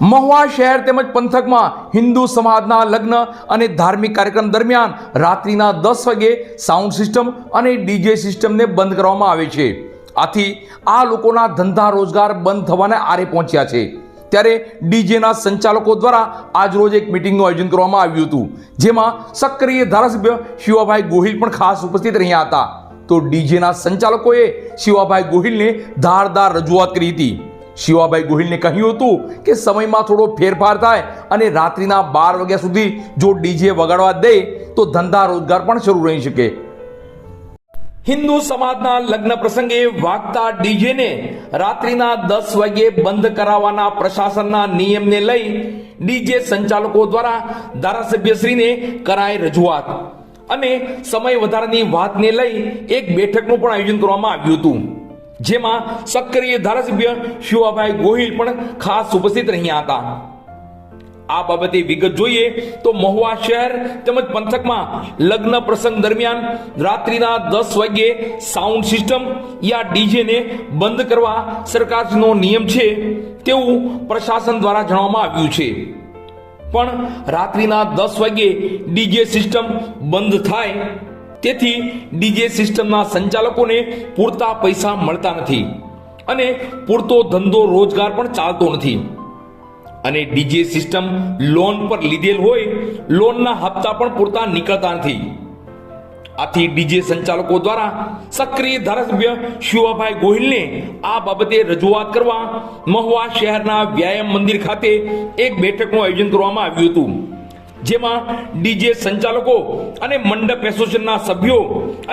મહુવા શહેર તેમજ પંથકમાં હિન્દુ સમાજના લગ્ન અને ધાર્મિક કાર્યક્રમ દરમિયાન રાત્રિના દસ વાગે સાઉન્ડ સિસ્ટમ અને ડીજે સિસ્ટમને બંધ કરવામાં આવે છે. આથી આ લોકોના ધંધા રોજગાર બંધ થવાને આરે પહોંચ્યા છે. ત્યારે ડીજેના સંચાલકો દ્વારા આજરોજ એક મિટિંગનું આયોજન કરવામાં આવ્યું હતું. જેમાં સક્રિય ધારાસભ્ય શિવાભાઈ ગોહિલ પણ ખાસ ઉપસ્થિત રહ્યા હતા. તો ડીજેના સંચાલકોએ શિવાભાઈ ગોહિલને ધારદાર રજૂઆત કરી હતી. શિવાભાઈ ગોહિલને કહ્યું હતું કે સમયમાં થોડો ફેરફાર થાય અને રાત્રિના બાર વાગ્યા સુધી જો ડીજે વગાડવા દે તો ધંધા રોજગાર પણ શરૂ રહી શકે. હિન્દુ સમાજના લગ્ન પ્રસંગે વાગતા ડીજેને રાત્રિના દસ વાગ્યે બંધ કરાવવાના પ્રશાસનના નિયમને લઈ ડીજે સંચાલકો દ્વારા ધારાસભ્યશ્રીને કરાય રજૂઆત. અને સમય વધારાની વાતને લઈ એક બેઠકનું પણ આયોજન કરવામાં આવ્યું હતું. જેમાં સક્રિય ધારાસભ્ય શિવાભાઈ ગોહિલ પણ ખાસ ઉપસ્થિત રહ્યા હતા. આ બાબતે વિગત જોઈએ તો મહુવા શહેર તેમજ પંથકમાં લગ્ન પ્રસંગ દરમિયાન રાત્રિના દસ વાગ્યે સાઉન્ડ સિસ્ટમ યા ડીજેને બંધ કરવા સરકારનો નિયમ છે તેવું પ્રશાસન દ્વારા જણાવવામાં આવ્યું છે. પણ રાત્રિના દસ વાગ્યે ડીજે સિસ્ટમ બંધ થાય તેથી ડીજે સિસ્ટમના સંચાલકોને પૂરતા પૈસા મળતા નથી અને પૂરતો ધંધો રોજગાર પણ ચાલતો નથી. અને ડીજે સિસ્ટમ લોન પર લીધેલ હોય, લોનના હપ્તા પણ પૂરતા નીકળતા નથી. આથી ડીજે સંચાલકો દ્વારા સક્રિય ધારાસભ્ય શિવાભાઈ ગોહિલને આ બાબતે રજૂઆત કરવા મહુવા શહેરના વ્યાયામ મંદિર ખાતે એક બેઠકનું આયોજન કરવામાં આવ્યું હતું. જેમાં ડીજે સંચાલકો અને મંડપ એસોસિએશનના સભ્યો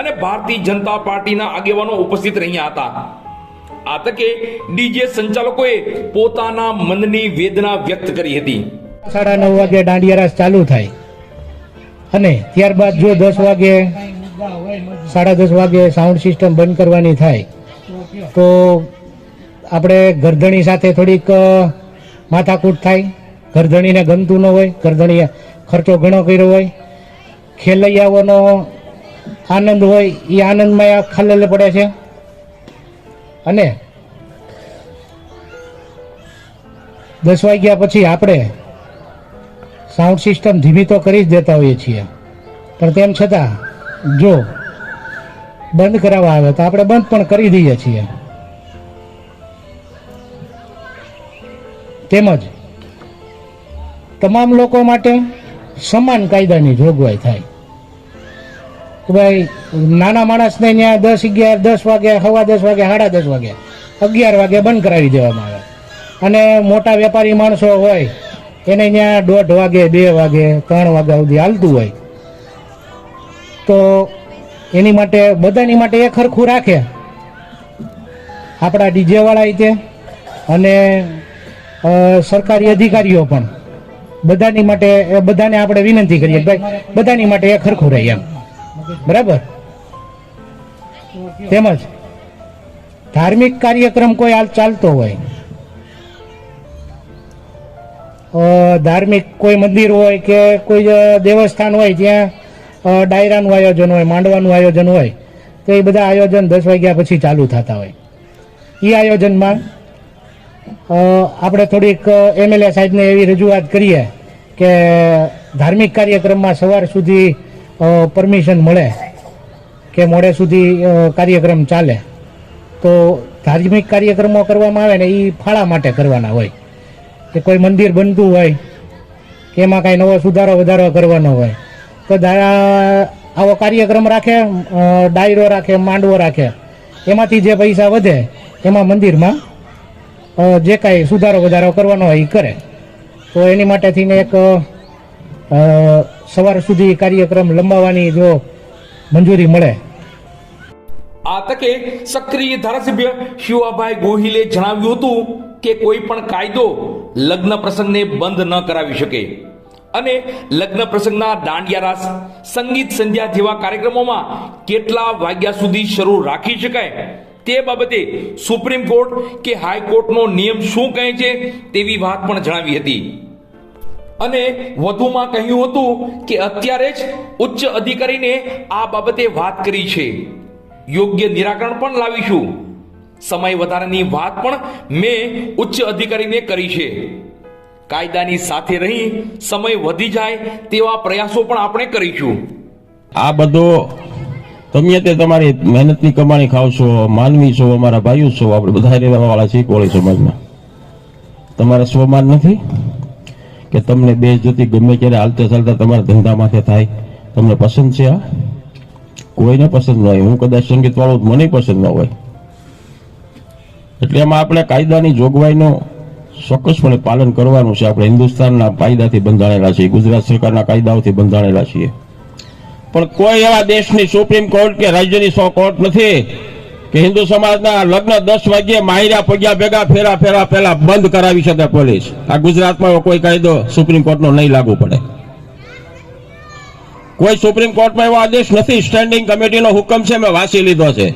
અને ભારતીય જનતા પાર્ટીના આગેવાનો ઉપસ્થિત રહ્યા હતા. આ તકે ડીજે સંચાલકોએ પોતાના મનની વેદના વ્યક્ત કરી હતી. સાડા નવ વાગે દાંડિયા રાસ ચાલુ થાય. અને ત્યારબાદ જો દસ વાગે, સાડા દસ વાગે સાઉન્ડ સિસ્ટમ બંધ કરવાની થાય, તો આપણે ગરધણી સાથે થોડીક માથાકૂટ થાય. ગરધણીને ગમતું ન હોય, ગરધણીએ ખર્ચો ઘણો કર્યો હોય, ખેલૈયાઓનો આનંદ હોય, એ આનંદમાં ખલેલ પડે છે. અને દસ વાગ્યા પછી આપણે સાઉન્ડ સિસ્ટમ ધીમી તો કરી જ દેતા હોઈએ છીએ, પણ તેમ છતાં જો બંધ કરાવવા આવે તો આપણે બંધ પણ કરી દઈએ છીએ. તેમજ તમામ લોકો માટે સમાન કાયદાની જોગવાઈ થાય. કે ભાઈ, નાના માણસને ત્યાં દસ અગિયાર, દસ વાગે સવા દસ વાગે સાડા દસ વાગે અગિયાર વાગે બંધ કરાવી દેવામાં આવે. અને મોટા વેપારી માણસો હોય, એને ત્યાં દોઢ વાગે, બે વાગે, ત્રણ વાગ્યા સુધી હાલતું હોય. તો એની માટે, બધાની માટે એ ખરખું રાખે. આપણા ડીજે વાળા તે. અને સરકારી અધિકારીઓ પણ. બધાની માટે બધાને આપણે વિનંતી કરીએ ભાઈ, બધાની માટે એ ખરખું રહે એમ. બરાબર? તેમજ ધાર્મિક કાર્યક્રમ કોઈ ચાલતો હોય ધાર્મિક કોઈ મંદિર હોય કે કોઈ દેવસ્થાન હોય ત્યાં ડાયરાનું આયોજન હોય, માંડવાનું આયોજન હોય, તો એ બધા આયોજન દસ વાગ્યા પછી ચાલુ થતા હોય. એ આયોજનમાં આપણે થોડીક એમએલએ સાહેબને એવી રજૂઆત કરીએ કે ધાર્મિક કાર્યક્રમમાં સવાર સુધી પરમિશન મળે કે મોડે સુધી કાર્યક્રમ ચાલે. તો ધાર્મિક કાર્યક્રમો કરવામાં આવે ને એ ફાળા માટે કરવાના હોય. કે કોઈ મંદિર બનતું હોય, કે એમાં કાંઈ નવો સુધારો વધારો કરવાનો હોય. તો આવો કાર્યક્રમ રાખે ડાયરો રાખે, માંડવો રાખે. એમાંથી જે પૈસા વધે, એમાં મંદિરમાં જે કાંઈ સુધારો વધારો કરવાનો હોય એ કરે. તો એની માટે થઈને એક સવાર સુધી કાર્યક્રમ લંબાવવાની જો મંજૂરી મળે. આ તકે સક્રિય ધારાસભ્ય શિવાભાઈ ગોહિલે જણાવ્યું હતું કે કોઈ પણ કાયદો લગ્ન પ્રસંગને બંધ ન કરાવી શકે. અને લગ્ન પ્રસંગના દાંડિયા રાસ, સંગીત સંધ્યા જેવા કાર્યક્રમોમાં કેટલા વાગ્યા સુધી શરૂ રાખી શકાય તે બાબતે સુપ્રીમ કોર્ટ કે હાઈકોર્ટનો નિયમ શું કહે છે તેવી વાત પણ જણાવી હતી. અને વધુમાં કહ્યું હતું કે અત્યારે જ ઉચ્ચ અધિકારીને આ બાબતે વાત કરી છે. યોગ્ય નિરાકરણ પણ લાવીશું. સમય વધારાની વાત પણ મેં ઉચ્ચ અધિકારીને કરી છે. કાયદાની સાથે રહી સમય વધી જાય તેવા પ્રયાસો પણ આપણે કરીશું. આ બધો તમે તે તમારી મહેનતની કમાણી ખાવ છો, માનવી છો, અમારા ભાઈઓ છો, આપણે બધા રહેવા વાળા છીએ કોળી સમાજમાં તમારા સ્વમાન નથી કે તમને બે જતી ગમે ત્યારે હાલતા ચાલતા તમારા ધંધા માથે થાય? તમને પસંદ છે આ? કોઈને પસંદ ન હોય. હું કદાચ સંગીત વાળો મને પસંદ ન હોય. એટલે એમાં આપણે કાયદાની જોગવાઈનો ચોક્કસપણે પાલન કરવાનું છે. આપણે હિન્દુસ્તાનના કાયદાથી બંધાણેલા છીએ. ગુજરાત સરકારના કાયદાઓથી બંધાણેલા છીએ. પણ કોઈ એવા દેશની સુપ્રીમ કોર્ટ કે રાજ્યની સો કોર્ટ નથી કે હિન્દુ સમાજના લગ્ન દસ વાગ્યે માયરા પગ્યા ભેગા ફેરા ફેરા પહેલા બંધ કરાવી શકે પોલીસ. આ ગુજરાતમાં કોઈ કાયદો સુપ્રીમ કોર્ટનો નહીં લાગુ પડે. કોઈ સુપ્રીમ કોર્ટમાં એવો આદેશ નથી. સ્ટેન્ડિંગ કમિટીનો હુકમ છે, મેં વાંચી લીધો છે.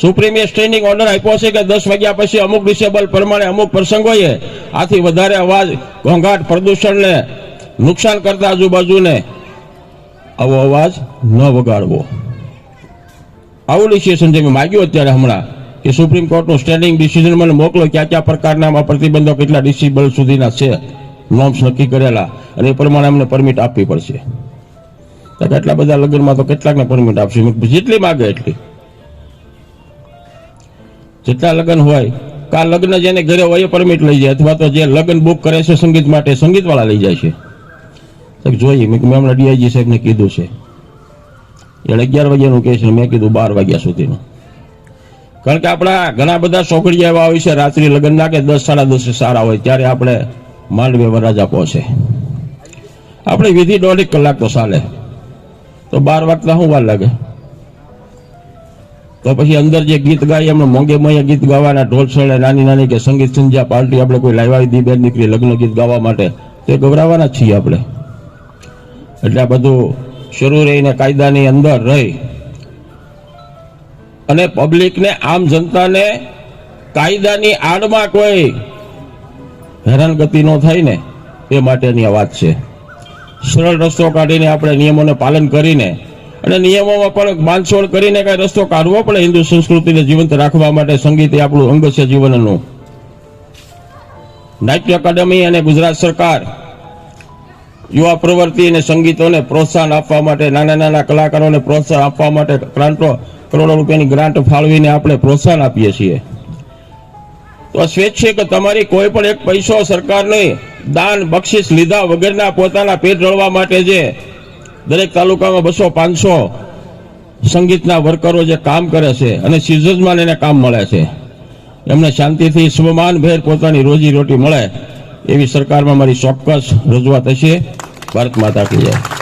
સુપ્રીમે સ્ટેન્ડિંગ ઓર્ડર આપ્યો છે કે દસ વાગ્યા પછી અમુક ડિસેબલ પ્રમાણે અમુક પ્રસંગોએ આથી વધારે અવાજ ઘોંઘાટ પ્રદૂષણને નુકસાન કરતા આજુબાજુને આવો અવાજ ન વગાડવો. આવું ડિસિઝન જે મેં માગ્યું અત્યારે હમણાં કે સુપ્રીમ કોર્ટનું સ્ટેન્ડિંગ ડિસિઝન મને મોકલો ક્યાં ક્યાં પ્રકારના પ્રતિબંધો કેટલા ડિસિબલ સુધીના છે. નોર્મ્સ નક્કી કરેલા. અને એ પ્રમાણે અમને પરમિટ આપવી પડશે. તો કે બધા લગ્નમાં તો કેટલાકને પરમિટ આપશે? જેટલી માગે એટલી. જેટલા લગ્ન હોય, કા લગ્ન જેને ઘરે હોય એ પરમિટ લઈ જાય, અથવા તો જે લગ્ન બુક કરે છે સંગીત માટે, સંગીતવાળા લઈ જાય છે. જોઈએ, મેં મેં હમણાં ડીઆઈજી સાહેબને કીધું છે. એટલે અગિયાર વાગ્યાનું કહે છે મેં કીધું બાર વાગ્યા સુધીનું. કારણ કે આપણા ઘણા બધા છોકરીઓ એવા હોય છે, રાત્રિ લગ્નના કે દસ, સાડા દસે સારા હોય, ત્યારે આપણે માંડવે વરરાજા પહોંચે. આપણે વિધિ દોઢેક કલાક તો ચાલે. તો બાર વાગતા શું વાર લાગે? તો પછી અંદર જે ગીત ગાય એમને મોંઘે મોંઘે ગીત ગાવાના ઢોલ સળે નાની નાની કે સંગીત સંધ્યા પાર્ટી આપણે કોઈ લાવી દી બેન નીકળી લગ્ન ગીત ગાવા માટે, તે ગભરાવાના જ છીએ આપણે. એટલે આ બધું શરૂ રહીને કાયદાની અંદર રહી. અને પબ્લિકને આમ જનતાને કાયદાની આડમાં કોઈ હેરાનગતિ ન થાય ને, એ માટેની આ વાત છે. સરળ રસ્તો કાઢીને આપણે નિયમોને પાલન કરીને અને નિયમોમાં પણ બાંધછોડ કરીને કઈ રસ્તો કાઢવો પડે હિન્દુ સંસ્કૃતિને જીવંત રાખવા માટે સંગીત એ આપણું અંગ છે જીવનનું. નાટ્ય અકાદમી અને ગુજરાત સરકાર યુવા પ્રવૃત્તિ અને સંગીતોને પ્રોત્સાહન આપવા માટે, નાના નાના કલાકારોને પ્રોત્સાહન આપવા માટે ગ્રાન્ટો, કરોડો રૂપિયાની ગ્રાન્ટ ફાળવીને આપણે પ્રોત્સાહન આપીએ છીએ. તો સ્વેચ્છિક તમારી કોઈ પણ એક પૈસો સરકારને દાન, બક્ષિસ લીધા વગરના પોતાના પેટ રળવા માટે જે દરેક તાલુકામાં બસો, પાંચસો સંગીતના વર્કરો જે કામ કરે છે અને સિઝનમાં એને કામ મળે છે. એમને શાંતિથી સ્વમાનભેર પોતાની રોજી રોટી મળે. એવી સરકારમાં મારી ચોક્કસ રજૂઆત હશે. ભારત માતા કી જય.